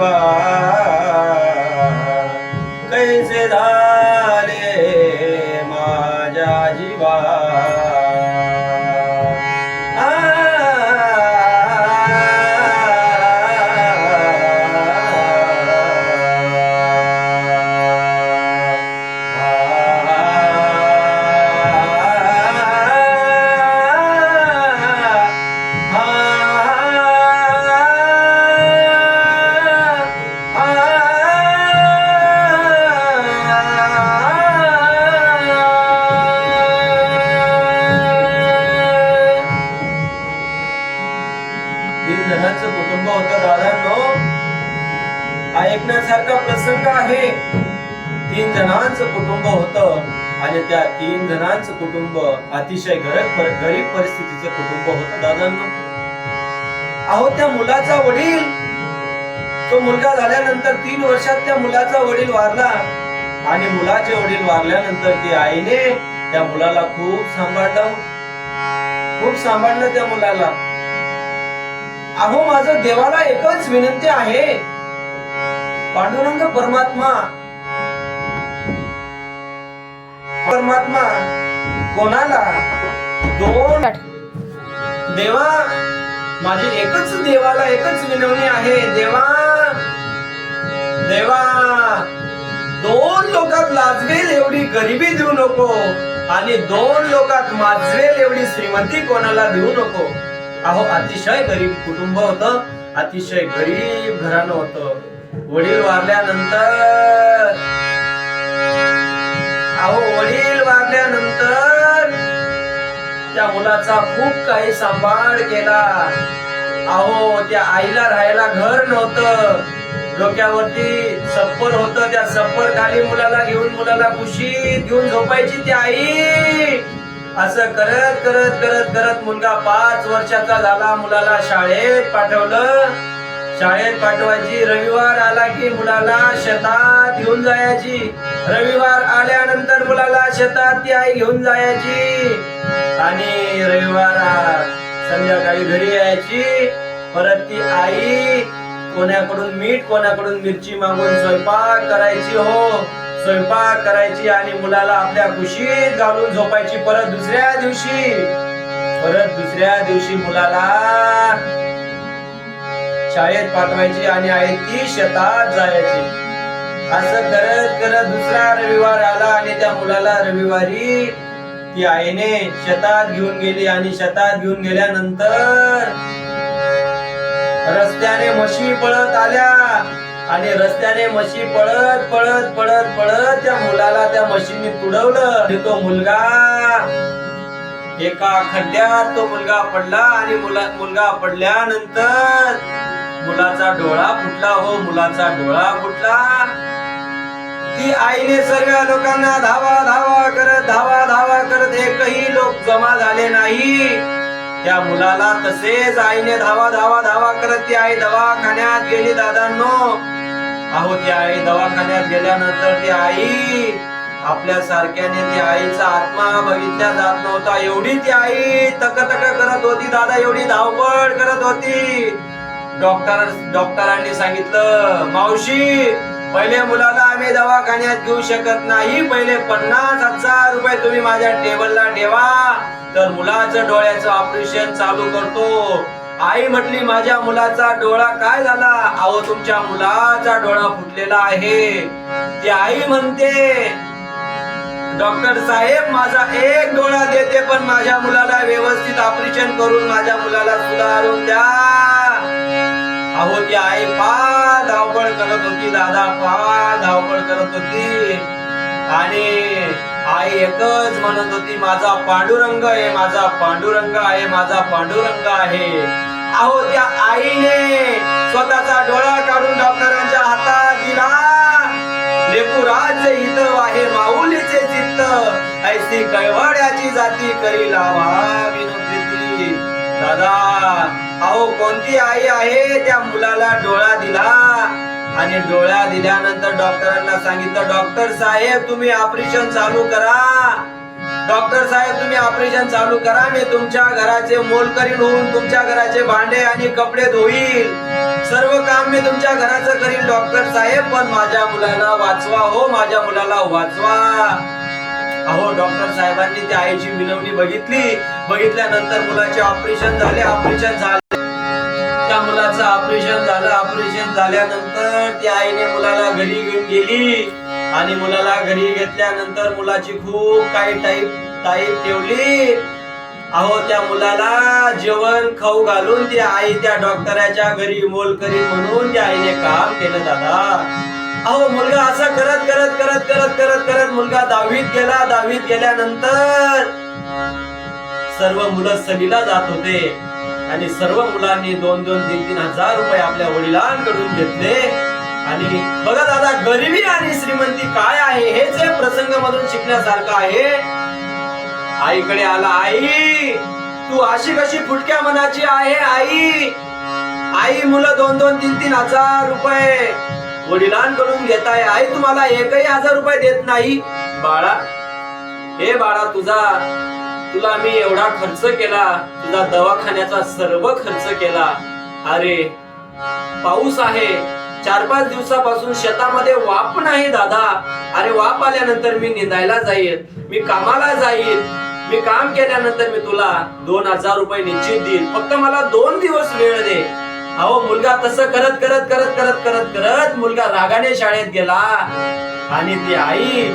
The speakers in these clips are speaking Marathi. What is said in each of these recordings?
বা कुटुंब होतं दादांनो. हा ऐकण्यासारखा प्रसंग आहे. तीन जणांचं कुटुंब होतं आणि त्या तीन जणांचं कुटुंब अतिशय गरीब पर- गरीब परिस्थितीचं कुटुंब होतं दादांनो. अहो त्या मुलाचा वडील तो मुलगा झाल्यानंतर तीन वर्षात त्या मुलाचा वडील वारला आणि मुलाचे वडील वारल्यानंतर ती आईने त्या मुलाला खूप सांभाळलं. खूप सांभाळलं त्या मुलाला. अहो माझं देवाला एकच विनंती आहे. पांडुरंग परमात्मा. परमात्मा कोणाला? दोन. देवा माझी एकच देवाला एकच विनवणी आहे. देवा देवा दोन लोकात लाजवेल एवढी गरिबी देऊ नको आणि दोन लोकात माजवेल एवढी श्रीमंती कोणाला देऊ नको. अहो अतिशय गरीब कुटुंब होतं अतिशय गरीब घराणं होतं. वडील वारल्यानंतर अहो वडील वारल्यानंतर त्या मुलाचा खूप काही सांभाळ केला. अहो त्या आईला राहायला घर नव्हतं. डोक्यावरती सप्पर होत त्या सप्पर खाली मुलाला घेऊन मुलाला खुशी घेऊन झोपायची ती आई. असं करत करत करत करत मुलगा पाच वर्षाचा झाला. मुलाला शाळेत पाठवलं. शाळेत पाठवायची. रविवार आला की मुलाला शेतात घेऊन जायची. रविवार आल्यानंतर मुलाला शेतात ती आई घेऊन जायची. आणि रविवार संध्याकाळी घरी यायची. परत ती आई कोणाकडून मीठ कोणाकडून मिरची मागून स्वयंपाक करायची हो. स्वयंपाक करायची आणि मुलाला आपल्या खुशीत घालून झोपायची. परत दुसऱ्या दिवशी परत दुसऱ्या दिवशी मुलाला शाळेत पाठवायची आणि आई ती शेतात जायची. असं करत करत दुसरा रविवार आला आणि त्या मुलाला रविवारी ती आईने शेतात घेऊन गेली आणि शेतात घेऊन गेल्यानंतर रस्त्याने म्हशी पळत आल्या. आणि रस्त्याने म्हशी पळत पळत पळत पळत त्या मुलाला त्या म्हशींनी तुडवलं. आणि तो मुलगा एका खड्ड्यात तो मुलगा पडला आणि मुला मुलगा पडल्यानंतर मुलाचा डोळा फुटला. हो मुलाचा डोळा फुटला. ती आईने सर्व लोकांना धावा धावा करत धावा धावा करत एकही लोक जमा झाले नाही. त्या मुलाला तसेच आईने धावा धावा धावा करत ती आई दवाखान्यात गेली. दादांनो अहो ती आई दवाखान्यात गेल्यानंतर ती आई आपल्या सारख्याने ती आईचा आत्मा बघितल्या जात नव्हता. एवढी ती आई तक तक करत होती दादा एवढी धावपळ करत होती. डॉक्टर डॉक्टरांनी सांगितलं मावशी पहिले मुलाला आम्ही दवाखान्यात घेऊ शकत नाही. पहिले पन्नास हजार रुपये तुम्ही माझ्या टेबलला ठेवा. तर मुलाचं डोळ्याचं ऑपरेशन चालू करतो. आई म्हटली माझ्या मुलाचा डोळा काय झाला? अहो तुमच्या मुलाचा डोळा फुटलेला आहे. ती आई म्हणते डॉक्टर साहेब माझा एक डोळा देते पण माझ्या मुलाला व्यवस्थित ऑपरेशन करून माझ्या मुलाला सुधारून द्या. अहो ती आई फार धावपळ करत होती दादा फार धावपळ करत होती. आणि आई एकच म्हणत होती माझा पांडुरंग आहे माझा पांडुरंग आहे माझा पांडुरंग आहे. अहो त्या आईने स्वतःचा डोळा काढून डॉक्टरांच्या हातात दिला. लेकुराचे हित आहे माऊलीचे चित्त. ऐसी कैवाड्याची जाती करी लावा विनोदी दादा अहो कोणती आई आहे त्या मुलाला डोळा दिला? आणि डोळा दिल्यानंतर डॉक्टरांना सांगितलं डॉक्टर साहेब तुम्ही ऑपरेशन चालू करा. डॉक्टर साहेब तुम्ही ऑपरेशन चालू करा मी तुमच्या घराचे मोलकरीण होऊन तुमच्या घराचे भांडे आणि कपडे धुईल. सर्व काम मी तुमच्या घराचं करीन डॉक्टर साहेब पण माझ्या मुलाला वाचवा हो माझ्या मुलाला वाचवा. अहो डॉक्टर साहेबांनी त्या आईची विनवणी बघितली. बघितल्यानंतर मुलाचे ऑपरेशन झाले ऑपरेशन झाले. त्या मुलाचं ऑपरेशन झालं ऑपरेशन झाल्यानंतर त्या आईने मुलाला घरी घेऊन गेली. आणि मुलाला घरी घेतल्यानंतर मुलाची खूप काही टाईप टाईप ठेवली. अहो त्या मुलाला जेवण खाऊ घालून ती आई त्या डॉक्टराच्या घरी मोल करी म्हणून त्या आईने काम केलं दादा. अहो मुलगा असं करत करत करत करत करत करत मुलगा दहावीत गेला. दहावीत गेल्यानंतर सर्व मुलं सलीला जात होते आणि सर्व मुलांनी दोन दोन तीन तीन हजार रुपये आपल्या वडिलांकडून घेतले. आणि बघा दादा गरिबी आणि श्रीमंती काय आहे? हेच जे प्रसंग मधून शिकण्यासारखं आहे आईकडे आला आई तू अशी कशी फुटक्या मनाची आहे आई? आई मुलं दोन दोन तीन तीन हजार रुपये वडिलांकडून घेत आहे आई तुम्हाला एकही हजार रुपये देत नाही. बाळा हे बाळा तुझा तुला मी एवढा खर्च केला तुझा दवाखान्याचा सर्व खर्च केला. अरे पाऊस आहे चार पाच दिवसापासून शेतामध्ये वाप नाही दादा. अरे वाप आल्यानंतर मी निंदायला जाईल मी कामाला जाईल मी काम केल्यानंतर मी तुला दोन हजार रुपये निश्चित देईल फक्त मला दोन दिवस वेळ दे. अहो मुलगा तसं करत करत करत करत करत करत मुलगा रागाने शाळेत गेला. आणि ती आई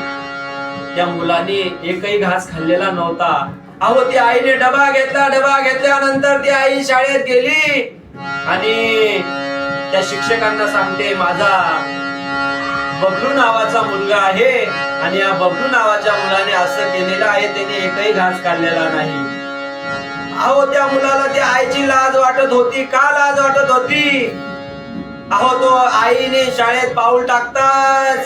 त्या मुलाने एकही घास खाल्लेला नव्हता. अहो ती आईने डबा घेतला डबा घेतल्यानंतर ती आई शाळेत गेली. आणि त्या शिक्षकांना सांगते माझा बबलू नावाचा मुलगा आहे आणि या बबलू नावाच्या मुलाने असं केलेलं आहे त्याने एकही घास काढलेला नाही. अहो त्या मुलाला त्या आईची लाज वाटत होती. का लाज वाटत होती? अहो तो आईने शाळेत पाऊल टाकताच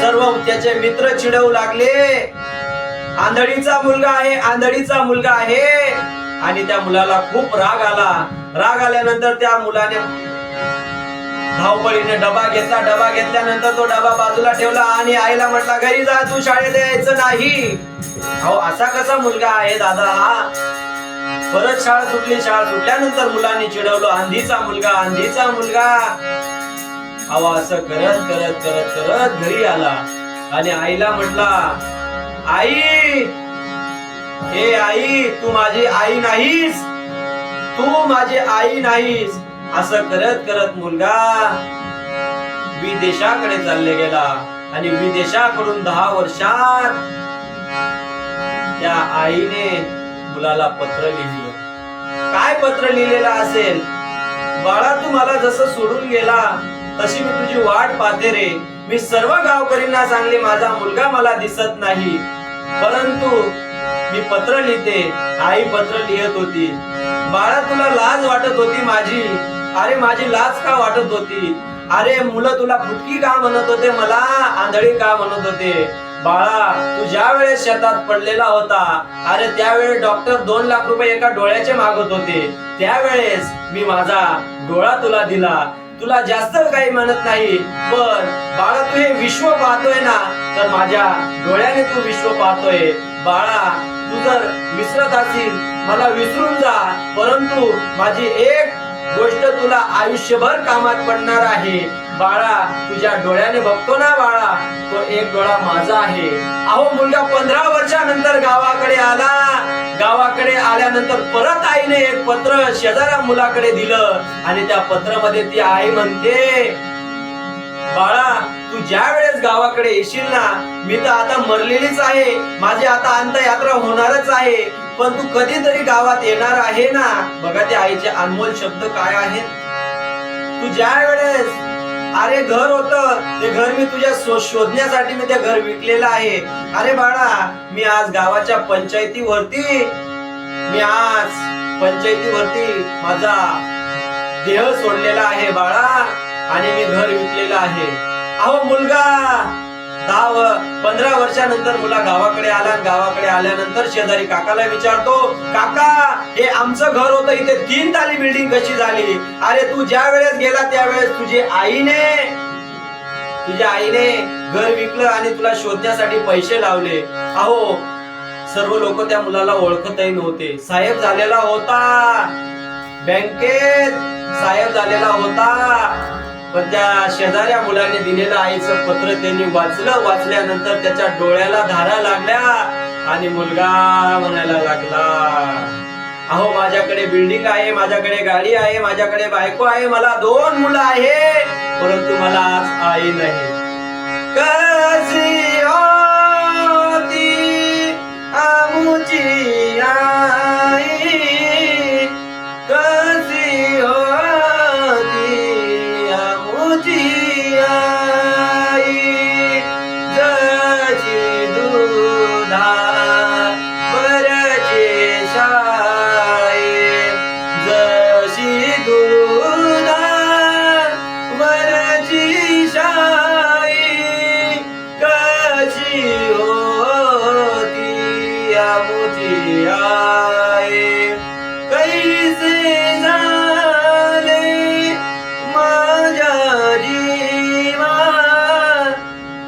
सर्व त्याचे मित्र चिडवू लागले. आंधळीचा मुलगा आहे आंधळीचा मुलगा आहे. आणि त्या मुलाला खूप राग आला. राग आल्यानंतर त्या मुलाने धावपळीने डबा घेतला डबा घेतल्यानंतर तो डबा बाजूला ठेवला आणि आईला म्हटला घरी जा तू शाळेत यायचं नाही. अहो असा कसा मुलगा आहे दादा? हा परत शाळा सुटली शाळा सुटल्यानंतर मुलांनी चिडवलं आंधीचा मुलगा आंधीचा मुलगा. अहो असं करत करत करत करत घरी आला आणि आईला म्हटला आई हे आई तू माझी आई नाहीस. तू माझी आई नाहीस. असं करत करत मुलगा विदेशाकडे चालले गेला. आणि विदेशाकडून दहा वर्षात त्या आईने मुलाला पत्र लिहिलं. काय पत्र लिहिलेलं असेल? बाळा तू मला जसं सोडून गेला तशी मी तुझी वाट पाहते रे. मी सर्व गावकरींना सांगले माझा मुलगा मला दिसत नाही. परंतु मी पत्र लिहिते. आई पत्र लिहित होती. बाळा तुला लाज वाटत होती माझी. अरे माझी लाज का वाटत होती? अरे मुलं तुला फुटकी का म्हणत होते? मला आंधळी का म्हणत होते? बाळा तू ज्या वेळेस शेतात पडलेला होता अरे त्यावेळेस डॉक्टर दोन लाख रुपये एका डोळ्याचे मागत होते. त्यावेळेस मी माझा डोळा तुला दिला. तुला जास्त काही म्हणत नाही पण बाळा तू हे विश्व पाहतोय ना तर माझ्या डोळ्याने तू विश्व पाहतोय. बाळा तू जर विसरत असेल मला विसरून जा परंतु माझी एक गोष्ट तुला आयुष्यभर कामात पडणार आहे. बाळा तुझ्या डोळ्याने बघतो ना बाळा तो एक डोळा माझा आहे. अहो मुलगा पंधरा वर्षानंतर गावाकडे आला. गावाकडे आल्यानंतर परत आईने एक पत्र शेजाऱ्या मुलाकडे दिलं आणि त्या पत्रामध्ये ती आई म्हणते बाळा तू ज्या वेळेस गावाकडे येशील ना मी तर आता मरलेलीच आहे. माझी आता अंतयात्रा होणारच आहे. पण तू कधीतरी गावात येणार आहे ना? बघा ते आईचे अनमोल शब्द काय आहेत? तू ज्या वेळेस अरे घर होत ते घर मी तुझ्या शोधण्यासाठी मी ते घर विकलेलं आहे. अरे बाळा मी आज गावाच्या पंचायतीवरती मी आज पंचायतीवरती माझा देह सोडलेला आहे बाळा आणि मी घर विकलेलं आहे. अहो मुलगा दहा पंधरा वर्षानंतर मुला गावाकडे आला गावाकडे आल्यानंतर शेजारी काकाला विचारतो काका हे आमचं घर होतं इथे तीन ताली बिल्डिंग कशी झाली? अरे तू ज्या वेळेस गेला त्यावेळेस तुझी आईने तुझ्या आईने घर विकलं आणि तुला शोधण्यासाठी पैसे लावले. अहो सर्व लोक त्या मुलाला ओळखतही नव्हते. साहेब झालेला होता. बँकेत साहेब झालेला होता. पण त्या शेजाऱ्या मुलाने दिलेलं आईचं पत्र त्यांनी वाचलं वाचल्यानंतर त्याच्या डोळ्याला धारा लागल्या आणि मुलगा म्हणायला लागला अहो माझ्याकडे बिल्डिंग आहे माझ्याकडे गाडी आहे माझ्याकडे बायको आहे मला दोन मुलं आहे परंतु मला आज आई नाही. कशी आमुची जियो दिया मुझे आए कैसे झाले माझ्या जीवा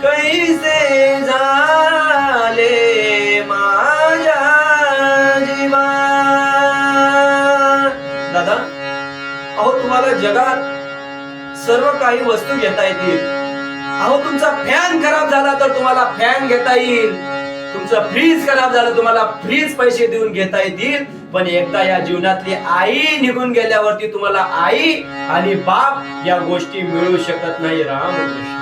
कैसे झाले माझ्या जीवा दादा अहो तुम्हाला जगात सर्व काही वस्तू घेता येतील. अहो तुमचा फॅन खराब झाला तर तुम्हाला फॅन घेता येईल. तुमचं फ्रीज खराब झालं तुम्हाला फ्रीज पैसे देऊन घेता येतील. पण एकदा या जीवनातली आई निघून गेल्यावरती तुम्हाला आई आणि बाप या गोष्टी मिळू शकत नाही राम कृष्ण.